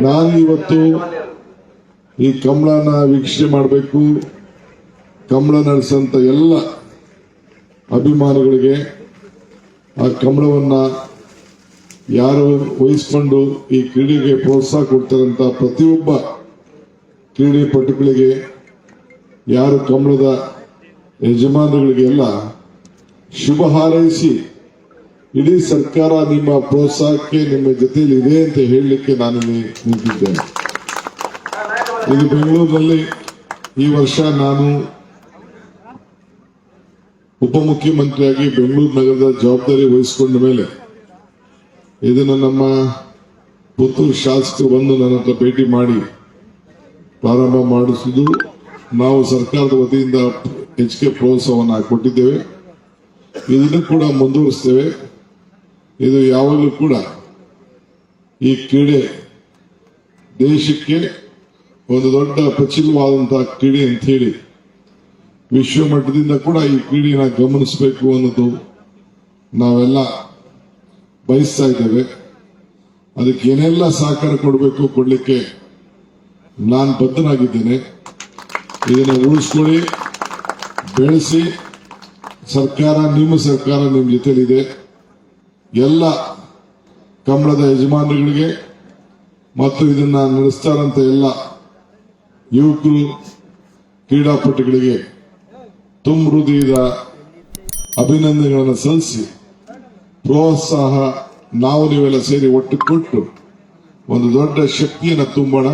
ನಾನು ಇವತ್ತು ಈ ಕಮಲನ ವೀಕ್ಷಣೆ ಮಾಡಬೇಕು. ಕಮಲ ನಡೆಸಂತ ಎಲ್ಲ ಅಭಿಮಾನಿಗಳಿಗೆ ಆ ಕಮಲವನ್ನ ಯಾರು ವಹಿಸ್ಕೊಂಡು ಈ ಕ್ರೀಡೆಗೆ ಪ್ರೋತ್ಸಾಹ ಕೊಡ್ತಾರಂತ ಪ್ರತಿಯೊಬ್ಬ ಕ್ರೀಡಾಪಟುಗಳಿಗೆ ಯಾರು ಕಮಲದ ಯಜಮಾನಿಗಳಿಗೆಲ್ಲ ಶುಭ ಹಾರೈಸಿ ಇಡೀ ಸರ್ಕಾರ ನಿಮ್ಮ ಪ್ರೋತ್ಸಾಹಕ್ಕೆ ನಿಮ್ಮ ಜೊತೆಯಲ್ಲಿ ಇದೆ ಅಂತ ಹೇಳಲಿಕ್ಕೆ ನಾನು ನಿಂತಿದ್ದೇನೆ. ಇದು ಬೆಂಗಳೂರಿನಲ್ಲಿ ಈ ವರ್ಷ ನಾನು ಉಪಮುಖ್ಯಮಂತ್ರಿಯಾಗಿ ಬೆಂಗಳೂರು ನಗರದ ಜವಾಬ್ದಾರಿ ವಹಿಸಿಕೊಂಡ ಮೇಲೆ ಇದನ್ನು ನಮ್ಮ ಪುತ್ತೂರು ಶಾಸಕರು ಬಂದು ನನ್ನ ಹತ್ರ ಭೇಟಿ ಮಾಡಿ ಪ್ರಾರಂಭ ಮಾಡಿಸಿದ್ದು ನಾವು ಸರ್ಕಾರದ ವತಿಯಿಂದ ಹೆಚ್ಚಿಗೆ ಪ್ರೋತ್ಸಾಹವನ್ನು ಕೊಟ್ಟಿದ್ದೇವೆ ಇದನ್ನು ಕೂಡ ಮುಂದುವರಿಸ್ತೇವೆ. ಇದು ಯಾವಾಗಲೂ ಕೂಡ ಈ ಕ್ರೀಡೆ ದೇಶಕ್ಕೆ ಒಂದು ದೊಡ್ಡ ಪ್ರಚಿಲವಾದಂತಹ ಕ್ರೀಡೆ ಅಂತ ಹೇಳಿ ವಿಶ್ವ ಮಟ್ಟದಿಂದ ಕೂಡ ಈ ಕ್ರೀಡೆನ ಗಮನಿಸಬೇಕು ಅನ್ನೋದು ನಾವೆಲ್ಲ ಬಯಸ್ತಾ ಇದ್ದೇವೆ. ಅದಕ್ಕೆ ಏನೆಲ್ಲ ಸಹಕಾರ ಕೊಡಬೇಕು ಕೊಡಲಿಕ್ಕೆ ನಾನು ಬದ್ಧನಾಗಿದ್ದೇನೆ. ಇದನ್ನು ಉಳಿಸ್ಕೊಳ್ಳಿ, ಬೆಳೆಸಿ, ಸರ್ಕಾರ, ನಿಮ್ಮ ಸರ್ಕಾರ ನಿಮ್ಮ ಜೊತೆಲಿದೆ. ಎಲ್ಲ ಕಂಬಳದ ಯಜಮಾನರುಗಳಿಗೆ ಮತ್ತು ಇದನ್ನ ನಡೆಸ್ತಾರಂತ ಎಲ್ಲ ಯುವಕರು, ಕ್ರೀಡಾಪಟುಗಳಿಗೆ ತುಂಬ ಹೃದಯದ ಅಭಿನಂದನೆಗಳನ್ನು ಸಲ್ಲಿಸಿ ಪ್ರೋತ್ಸಾಹ ನಾವು ನೀವೆಲ್ಲ ಸೇರಿ ಒಟ್ಟು ಕೊಟ್ಟು ಒಂದು ದೊಡ್ಡ ಶಕ್ತಿಯನ್ನು ತುಂಬೋಣ.